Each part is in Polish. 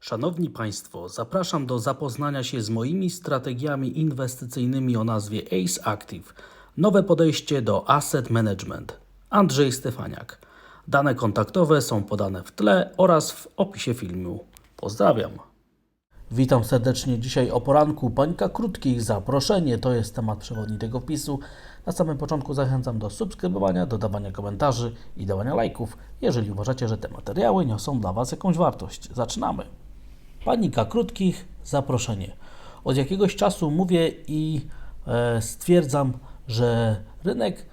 Szanowni Państwo, zapraszam do zapoznania się z moimi strategiami inwestycyjnymi o nazwie ACE Active. Nowe podejście do asset management. Andrzej Stefaniak. Dane kontaktowe są podane w tle oraz w opisie filmu. Pozdrawiam. Witam serdecznie dzisiaj o poranku. Panika krótkich, zaproszenie to jest temat przewodni tego wpisu. Na samym początku zachęcam do subskrybowania, dodawania komentarzy i dawania lajków, jeżeli uważacie, że te materiały niosą dla Was jakąś wartość. Zaczynamy. Panika krótkich, zaproszenie. Od jakiegoś czasu mówię i e, stwierdzam, że rynek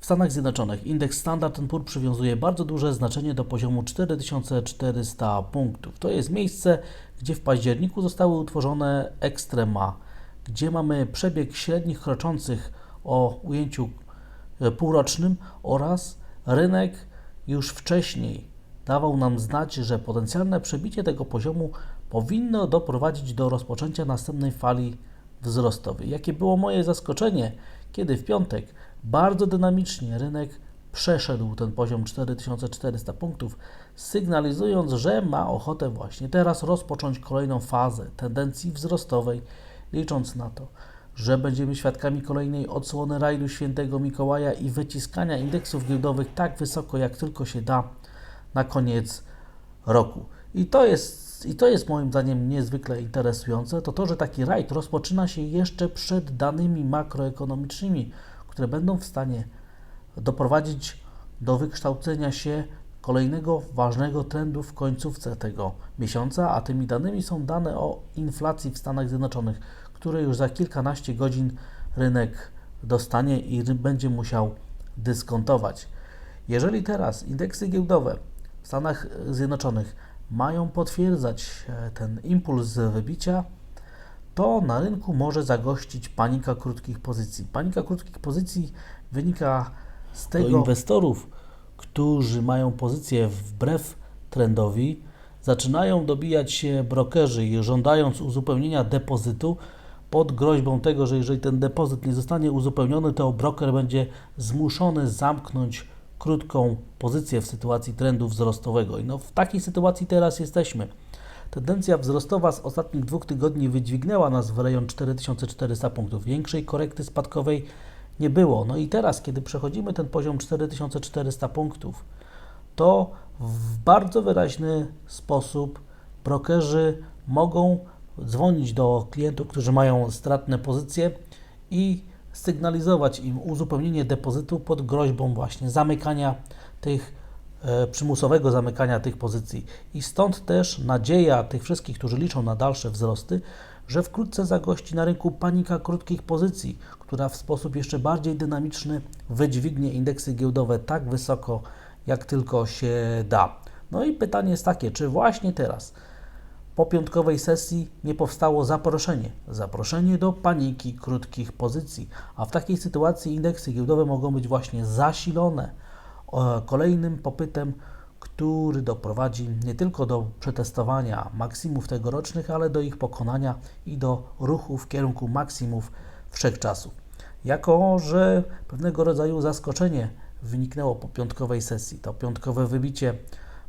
w Stanach Zjednoczonych, indeks Standard Poor's przywiązuje bardzo duże znaczenie do poziomu 4400 punktów. To jest miejsce, gdzie w październiku zostały utworzone ekstrema, gdzie mamy przebieg średnich kroczących o ujęciu e, półrocznym oraz rynek już wcześniej dawał nam znać, że potencjalne przebicie tego poziomu powinno doprowadzić do rozpoczęcia następnej fali wzrostowej. Jakie było moje zaskoczenie, kiedy w piątek bardzo dynamicznie rynek przeszedł ten poziom 4400 punktów, sygnalizując, że ma ochotę właśnie teraz rozpocząć kolejną fazę tendencji wzrostowej, licząc na to, że będziemy świadkami kolejnej odsłony rajdu świętego Mikołaja i wyciskania indeksów giełdowych tak wysoko, jak tylko się da na koniec roku. I to jest, i to jest moim zdaniem niezwykle interesujące, to to, że taki rajd rozpoczyna się jeszcze przed danymi makroekonomicznymi, które będą w stanie doprowadzić do wykształcenia się kolejnego ważnego trendu w końcówce tego miesiąca, a tymi danymi są dane o inflacji w Stanach Zjednoczonych, które już za kilkanaście godzin rynek dostanie i będzie musiał dyskontować. Jeżeli teraz indeksy giełdowe w Stanach Zjednoczonych mają potwierdzać e, ten impuls wybicia, to na rynku może zagościć panika krótkich pozycji. Panika krótkich pozycji wynika z tego inwestorów, którzy mają pozycję wbrew trendowi, zaczynają dobijać się brokerzy i żądając uzupełnienia depozytu pod groźbą tego, że jeżeli ten depozyt nie zostanie uzupełniony, to broker będzie zmuszony zamknąć krótką pozycję w sytuacji trendu wzrostowego. I no w takiej sytuacji teraz jesteśmy. Tendencja wzrostowa z ostatnich dwóch tygodni wydźwignęła nas w rejon 4400 punktów. Większej korekty spadkowej nie było. No i teraz, kiedy przechodzimy ten poziom 4400 punktów, to w bardzo wyraźny sposób brokerzy mogą dzwonić do klientów, którzy mają stratne pozycje i sygnalizować im uzupełnienie depozytu pod groźbą właśnie zamykania tych e, przymusowego zamykania tych pozycji. I stąd też nadzieja tych wszystkich, którzy liczą na dalsze wzrosty, że wkrótce zagości na rynku panika krótkich pozycji, która w sposób jeszcze bardziej dynamiczny wydźwignie indeksy giełdowe tak wysoko, jak tylko się da. No i pytanie jest takie, czy właśnie teraz po piątkowej sesji nie powstało zaproszenie. Zaproszenie do paniki krótkich pozycji. A w takiej sytuacji indeksy giełdowe mogą być właśnie zasilone e, kolejnym popytem, który doprowadzi nie tylko do przetestowania maksimów tegorocznych, ale do ich pokonania i do ruchu w kierunku maksimów wszechczasów. Jako, że pewnego rodzaju zaskoczenie wyniknęło po piątkowej sesji, to piątkowe wybicie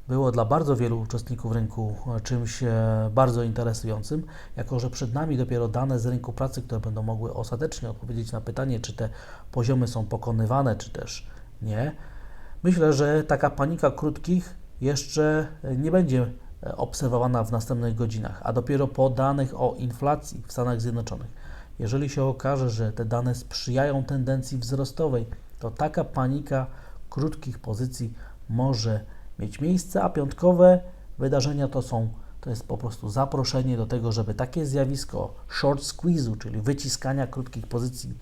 było dla bardzo wielu uczestników rynku czymś e, bardzo interesującym, jako że przed nami dopiero dane z rynku pracy, które będą mogły ostatecznie odpowiedzieć na pytanie, czy te poziomy są pokonywane, czy też nie. Myślę, że taka panika krótkich jeszcze nie będzie e, obserwowana w następnych godzinach, a dopiero po danych o inflacji w Stanach Zjednoczonych. Jeżeli się okaże, że te dane sprzyjają tendencji wzrostowej, to taka panika krótkich pozycji może mieć miejsce, a piątkowe wydarzenia to są, to jest po prostu zaproszenie do tego, żeby takie zjawisko short squeeze'u, czyli wyciskania krótkich pozycji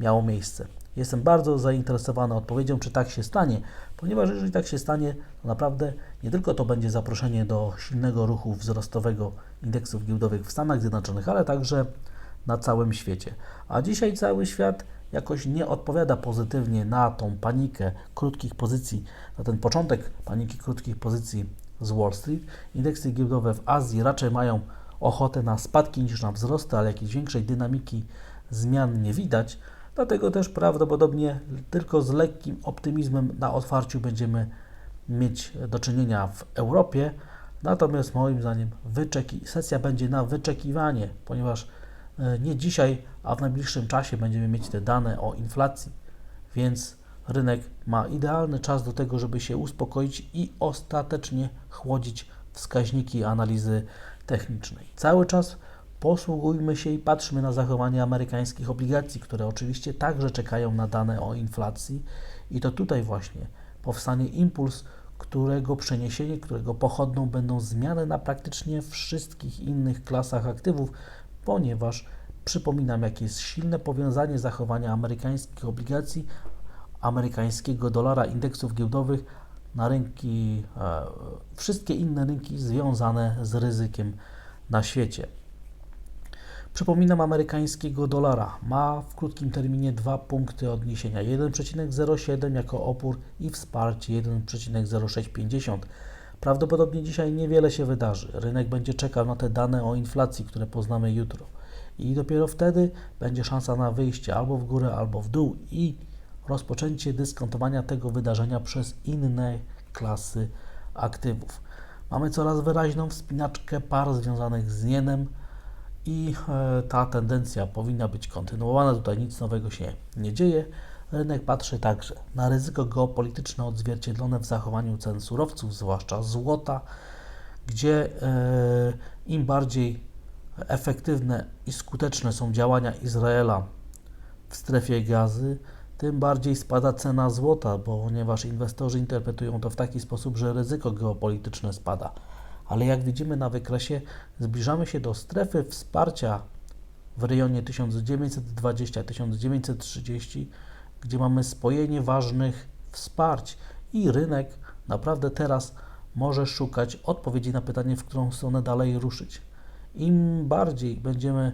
miało miejsce. Jestem bardzo zainteresowany odpowiedzią, czy tak się stanie, ponieważ jeżeli tak się stanie, to naprawdę nie tylko to będzie zaproszenie do silnego ruchu wzrostowego indeksów giełdowych w Stanach Zjednoczonych, ale także na całym świecie. A dzisiaj cały świat jakoś nie odpowiada pozytywnie na tą panikę krótkich pozycji, na ten początek paniki krótkich pozycji z Wall Street. Indeksy giełdowe w Azji raczej mają ochotę na spadki niż na wzrosty, ale jakiejś większej dynamiki zmian nie widać. Dlatego też prawdopodobnie tylko z lekkim optymizmem na otwarciu będziemy mieć do czynienia w Europie. Natomiast moim zdaniem wyczeki, sesja będzie na wyczekiwanie, ponieważ nie dzisiaj, a w najbliższym czasie będziemy mieć te dane o inflacji, więc rynek ma idealny czas do tego, żeby się uspokoić i ostatecznie chłodzić wskaźniki analizy technicznej. Cały czas posługujmy się i patrzmy na zachowanie amerykańskich obligacji, które oczywiście także czekają na dane o inflacji i to tutaj właśnie powstanie impuls, którego przeniesienie, którego pochodną będą zmiany na praktycznie wszystkich innych klasach aktywów, ponieważ przypominam, jakie jest silne powiązanie zachowania amerykańskich obligacji, amerykańskiego dolara, indeksów giełdowych na rynki, e, wszystkie inne rynki związane z ryzykiem na świecie. Przypominam, amerykańskiego dolara ma w krótkim terminie dwa punkty odniesienia: 1,07 jako opór i wsparcie 1,0650. Prawdopodobnie dzisiaj niewiele się wydarzy. Rynek będzie czekał na te dane o inflacji, które poznamy jutro. I dopiero wtedy będzie szansa na wyjście albo w górę, albo w dół i rozpoczęcie dyskontowania tego wydarzenia przez inne klasy aktywów. Mamy coraz wyraźną wspinaczkę par związanych z jenem i e, ta tendencja powinna być kontynuowana. Tutaj nic nowego się nie dzieje. Rynek patrzy także na ryzyko geopolityczne odzwierciedlone w zachowaniu cen surowców, zwłaszcza złota, gdzie e, im bardziej efektywne i skuteczne są działania Izraela w strefie gazy, tym bardziej spada cena złota, ponieważ inwestorzy interpretują to w taki sposób, że ryzyko geopolityczne spada. Ale jak widzimy na wykresie, zbliżamy się do strefy wsparcia w rejonie 1920-1930, gdzie mamy spojenie ważnych wsparć i rynek naprawdę teraz może szukać odpowiedzi na pytanie, w którą stronę dalej ruszyć. Im bardziej będziemy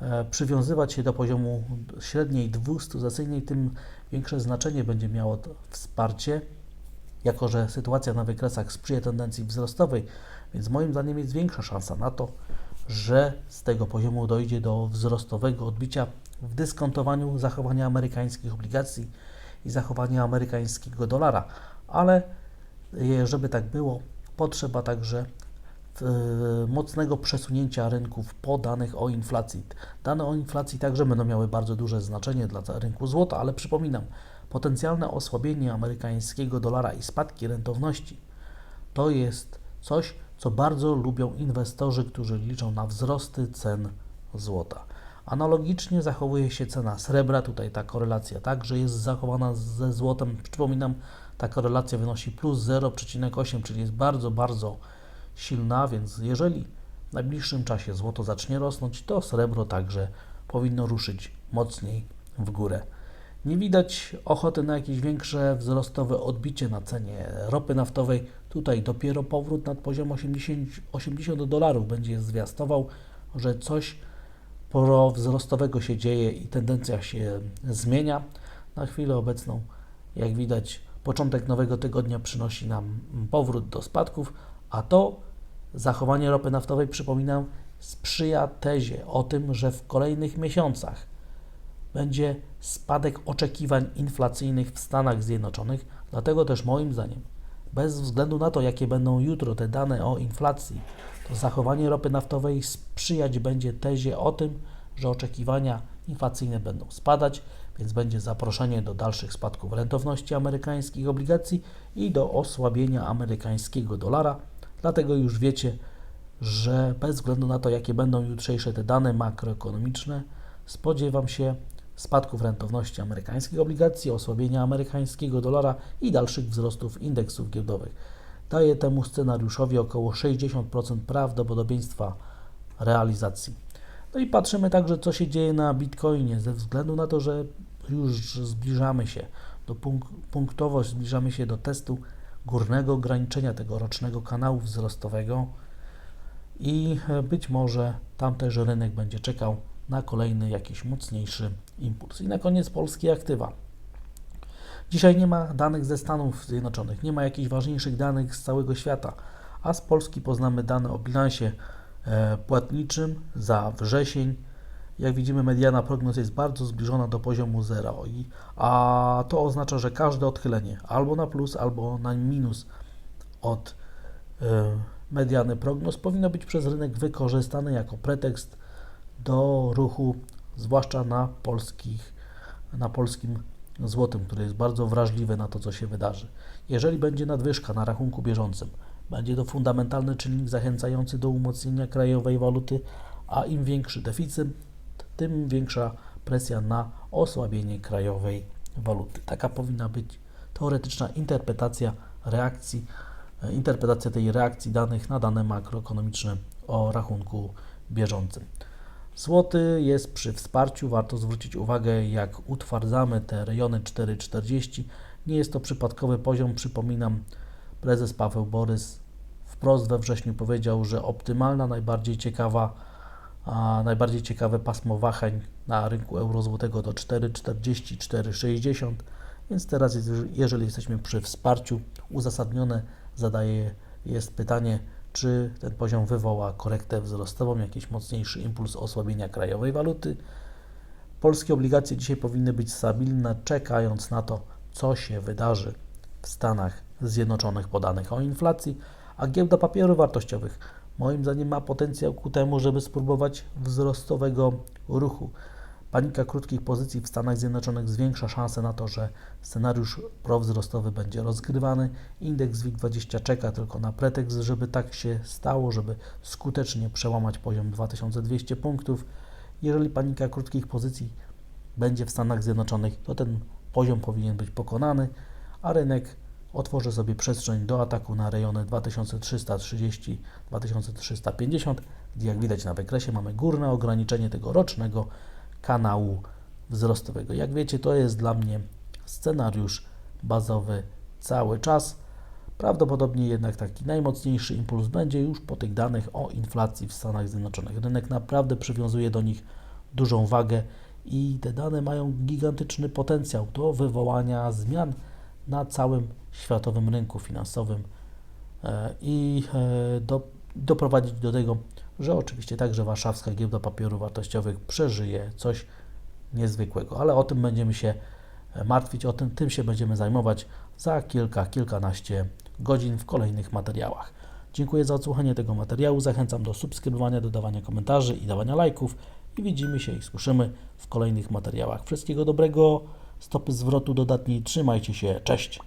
e, przywiązywać się do poziomu średniej 200 zacyjnej, tym większe znaczenie będzie miało to wsparcie, jako że sytuacja na wykresach sprzyja tendencji wzrostowej, więc moim zdaniem jest większa szansa na to, że z tego poziomu dojdzie do wzrostowego odbicia w dyskontowaniu zachowania amerykańskich obligacji i zachowania amerykańskiego dolara, ale żeby tak było, potrzeba także mocnego przesunięcia rynków po danych o inflacji. Dane o inflacji także będą miały bardzo duże znaczenie dla rynku złota, ale przypominam, potencjalne osłabienie amerykańskiego dolara i spadki rentowności to jest coś, co bardzo lubią inwestorzy, którzy liczą na wzrosty cen złota. Analogicznie zachowuje się cena srebra, tutaj ta korelacja także jest zachowana ze złotem. Przypominam, ta korelacja wynosi plus 0,8, czyli jest bardzo, bardzo silna, więc jeżeli w najbliższym czasie złoto zacznie rosnąć, to srebro także powinno ruszyć mocniej w górę. Nie widać ochoty na jakieś większe wzrostowe odbicie na cenie ropy naftowej. Tutaj dopiero powrót nad poziom 80, 80 dolarów będzie zwiastował, że coś wzrostowego się dzieje i tendencja się zmienia. Na chwilę obecną, jak widać, początek nowego tygodnia przynosi nam powrót do spadków, a to zachowanie ropy naftowej, przypominam, sprzyja tezie o tym, że w kolejnych miesiącach będzie spadek oczekiwań inflacyjnych w Stanach Zjednoczonych. Dlatego też moim zdaniem, bez względu na to, jakie będą jutro te dane o inflacji, to zachowanie ropy naftowej sprzyjać będzie tezie o tym, że oczekiwania inflacyjne będą spadać, więc będzie zaproszenie do dalszych spadków rentowności amerykańskich obligacji i do osłabienia amerykańskiego dolara. Dlatego już wiecie, że bez względu na to, jakie będą jutrzejsze te dane makroekonomiczne, spodziewam się spadków rentowności amerykańskich obligacji, osłabienia amerykańskiego dolara i dalszych wzrostów indeksów giełdowych. Daje temu scenariuszowi około 60% prawdopodobieństwa realizacji. No i patrzymy także, co się dzieje na Bitcoinie, ze względu na to, że już zbliżamy się do punk punktowo, zbliżamy się do testu górnego ograniczenia tego rocznego kanału wzrostowego i być może tam też rynek będzie czekał na kolejny jakiś mocniejszy impuls. I na koniec polskie aktywa. Dzisiaj nie ma danych ze Stanów Zjednoczonych, nie ma jakichś ważniejszych danych z całego świata, a z Polski poznamy dane o bilansie e, płatniczym za wrzesień. Jak widzimy, mediana prognoz jest bardzo zbliżona do poziomu zera, a to oznacza, że każde odchylenie albo na plus, albo na minus od e, mediany prognoz powinno być przez rynek wykorzystane jako pretekst do ruchu, zwłaszcza na polskich, na polskim złotym, który jest bardzo wrażliwy na to, co się wydarzy. Jeżeli będzie nadwyżka na rachunku bieżącym, będzie to fundamentalny czynnik zachęcający do umocnienia krajowej waluty, a im większy deficyt, tym większa presja na osłabienie krajowej waluty. Taka powinna być teoretyczna interpretacja reakcji, interpretacja tej reakcji danych na dane makroekonomiczne o rachunku bieżącym. Złoty jest przy wsparciu. Warto zwrócić uwagę, jak utwardzamy te rejony 4,40. Nie jest to przypadkowy poziom. Przypominam, prezes Paweł Borys wprost we wrześniu powiedział, że optymalna, najbardziej ciekawa, a najbardziej ciekawe pasmo wahań na rynku eurozłotego to 4,40, 4,60. Więc teraz, jeżeli jesteśmy przy wsparciu, uzasadnione zadaje jest pytanie, czy ten poziom wywoła korektę wzrostową, jakiś mocniejszy impuls osłabienia krajowej waluty. Polskie obligacje dzisiaj powinny być stabilne, czekając na to, co się wydarzy w Stanach Zjednoczonych po danych o inflacji, a giełda papierów wartościowych moim zdaniem ma potencjał ku temu, żeby spróbować wzrostowego ruchu. Panika krótkich pozycji w Stanach Zjednoczonych zwiększa szanse na to, że scenariusz prowzrostowy będzie rozgrywany. Indeks WIG20 czeka tylko na pretekst, żeby tak się stało, żeby skutecznie przełamać poziom 2200 punktów. Jeżeli panika krótkich pozycji będzie w Stanach Zjednoczonych, to ten poziom powinien być pokonany, a rynek otworzy sobie przestrzeń do ataku na rejony 2330-2350, gdzie jak widać na wykresie mamy górne ograniczenie tego rocznego kanału wzrostowego. Jak wiecie, to jest dla mnie scenariusz bazowy cały czas. Prawdopodobnie jednak taki najmocniejszy impuls będzie już po tych danych o inflacji w Stanach Zjednoczonych. Rynek naprawdę przywiązuje do nich dużą wagę i te dane mają gigantyczny potencjał do wywołania zmian na całym światowym rynku finansowym e, i e, do, doprowadzić do tego, że oczywiście także warszawska giełda papierów wartościowych przeżyje coś niezwykłego, ale o tym będziemy się e, martwić, o tym, tym się będziemy zajmować za kilka, kilkanaście godzin w kolejnych materiałach. Dziękuję za odsłuchanie tego materiału. Zachęcam do subskrybowania, dodawania komentarzy i dawania lajków. I widzimy się i słyszymy w kolejnych materiałach. Wszystkiego dobrego, stopy zwrotu dodatniej. Trzymajcie się. Cześć.